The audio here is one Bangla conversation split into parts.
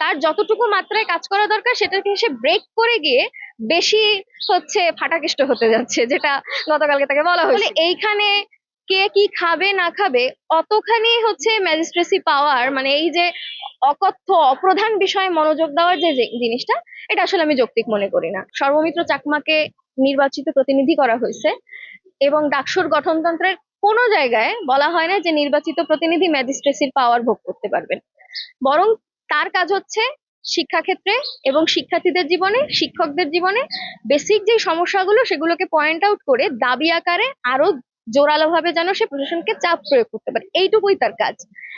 তার যতটুকু মাত্রায় কাজ করা দরকার সেটাকে সে ব্রেক করে গিয়ে বেশি হচ্ছে ফাটাকেষ্ট হতে যাচ্ছে, যেটা গতকালকে তাকে বলা হয়েছে। এইখানে কে কি খাবে, না খাবে, অতখানি হচ্ছে ম্যাজিস্ট্রেসি পাওয়ার মানে এই যে অকথ্য, অপ্রধান বিষয়ে মনোযোগ দেওয়ার যে জিনিসটা, এটা আসলে আমি যৌক্তিক মনে করি না। সর্বমিত্র চাকমাকে নির্বাচিত প্রতিনিধি করা হয়েছে এবং ডাকসুর গঠনতন্ত্রের কোনো জায়গায় বলা হয় না যে নির্বাচিত প্রতিনিধি ম্যাজিস্ট্রেসির পাওয়ার ভোগ করতে পারবেন। বরং তার কাজ হচ্ছে শিক্ষাক্ষেত্রে এবং শিক্ষার্থীদের জীবনে, শিক্ষকদের জীবনে বেসিক যে সমস্যাগুলো সেগুলোকে পয়েন্ট আউট করে দাবি আকারে আরও জোরালো ভাবে যেন সে প্রশাসনকে চাপ প্রয়োগ করতে পারে। এইটুকুই তার কাজ।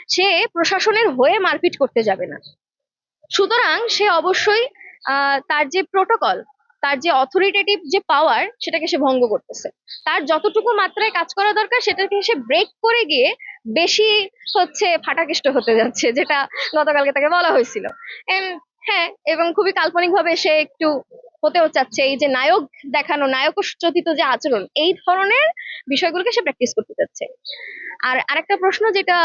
সে প্রশাসনের হয়ে মারপিট করতে যাবে না। সুতরাং সে অবশ্যই তার যে প্রোটোকল তার যে অথরিটেটিভ যে পাওয়ার সেটাকে সে ভঙ্গ করতেছে। তার যতটুকু মাত্রায় কাজ করা দরকার, সেটাকে সে ব্রেক করে গিয়ে বেশি হচ্ছে ফাটাকেষ্ট হতে যাচ্ছে, যেটা গতকালকে তাকে বলা হয়েছিল। হ্যাঁ এবং খুবই কাল্পনিক ভাবে সে একটু হতেও চাচ্ছে এই যে নায়ক দেখানো নায়ক নায়কচকিত যে আচরণ, এই ধরনের বিষয়গুলোকে সে প্র্যাকটিস করতে চাচ্ছে। আর আরেকটা প্রশ্ন যেটা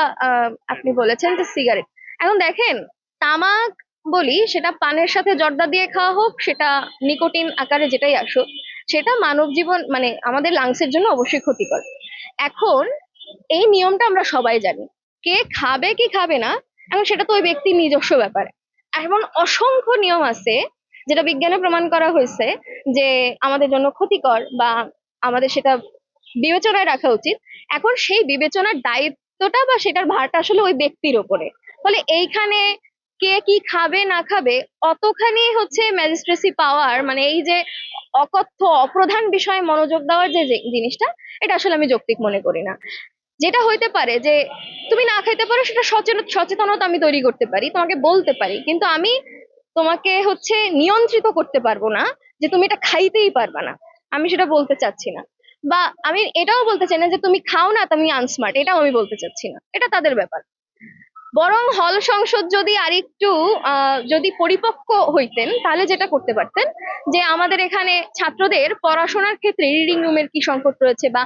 আপনি বলেছেন যে সিগারেট এখন দেখেন, তামাক বলি, সেটা পানের সাথে জর্দা দিয়ে খাওয়া হোক, সেটা নিকোটিন আকারে যেটাই আসুক, সেটা মানব জীবন মানে আমাদের লাংসের জন্য অবশ্যই ক্ষতিকর। এখন এই নিয়মটা আমরা সবাই জানি। কে খাবে কি খাবে না, এখন সেটা তো ওই ব্যক্তির নিজস্ব ব্যাপার। এমন অসংখ্য নিয়ম আছে, যেটা বিজ্ঞানে প্রমাণ করা হয়েছে যে আমাদের জন্য ক্ষতিকর বা আমাদের সেটা বিবেচনায় রাখা উচিত। এখন সেই বিবেচনার দায়িত্বটা বা সেটার ভারটা আসলে ওই ব্যক্তির ওপরে। ফলে এইখানে কে কি খাবে, না খাবে, অতখানি হচ্ছে ম্যাজিস্ট্রেসি পাওয়ার মানে এই যে অকথ্য, অপ্রধান বিষয়ে মনোযোগ দেওয়ার যে যে জিনিসটা, এটা আসলে আমি যৌক্তিক মনে করি না। যেটা হইতে পারে যে তুমি না খাইতে পারো, সেটা সচেতন সচেতনতা আমি তৈরি করতে পারি, তোমাকে বলতে পারি। কিন্তু আমি তোমাকে হচ্ছে নিয়ন্ত্রিত করতে পারব না যে তুমি এটা খাইতেই পারবে না। আমি সেটা বলতে চাচ্ছি না। বা আমি এটাও বলতে চাই না যে তুমি খাও না, তুমি আনস্মার্ট এটাও আমি বলতে চাচ্ছি না। এটা তাদের ব্যাপার। বরং হল সংসদ যদি আরেকটু যদি পরিপক্ক হইতেন, তাহলে যেটা করতে পারতেন, যে আমাদের এখানে ছাত্রদের পড়াশোনার ক্ষেত্রে রিডিং রুমের কি সংকট রয়েছে বা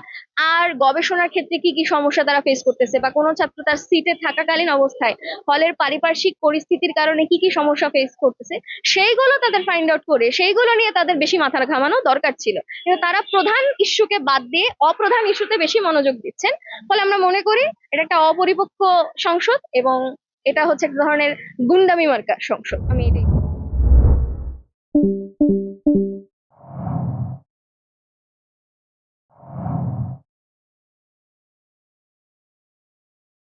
আর গবেষণার ক্ষেত্রে কি কি সমস্যা তারা ফেস করতেছে বা কোনো ছাত্র তার সিটে থাকাকালীন অবস্থায় হলের পারিপার্শ্বিক পরিস্থিতির কারণে কি কি সমস্যা ফেস করতেছে, সেইগুলো তাদের ফাইন্ড আউট করে, সেইগুলো নিয়ে তাদের বেশি মাথা ঘামানো দরকার ছিল। কিন্তু তারা প্রধান ইস্যুকে বাদ দিয়ে অপ্রধান ইস্যুতে বেশি মনোযোগ দিচ্ছেন। ফলে আমরা মনে করি এটা একটা অপরিপক্ক সংসদ এবং এটা হচ্ছে এক ধরনের গুন্ডামি মার্কা সংসদ। আমি এটাই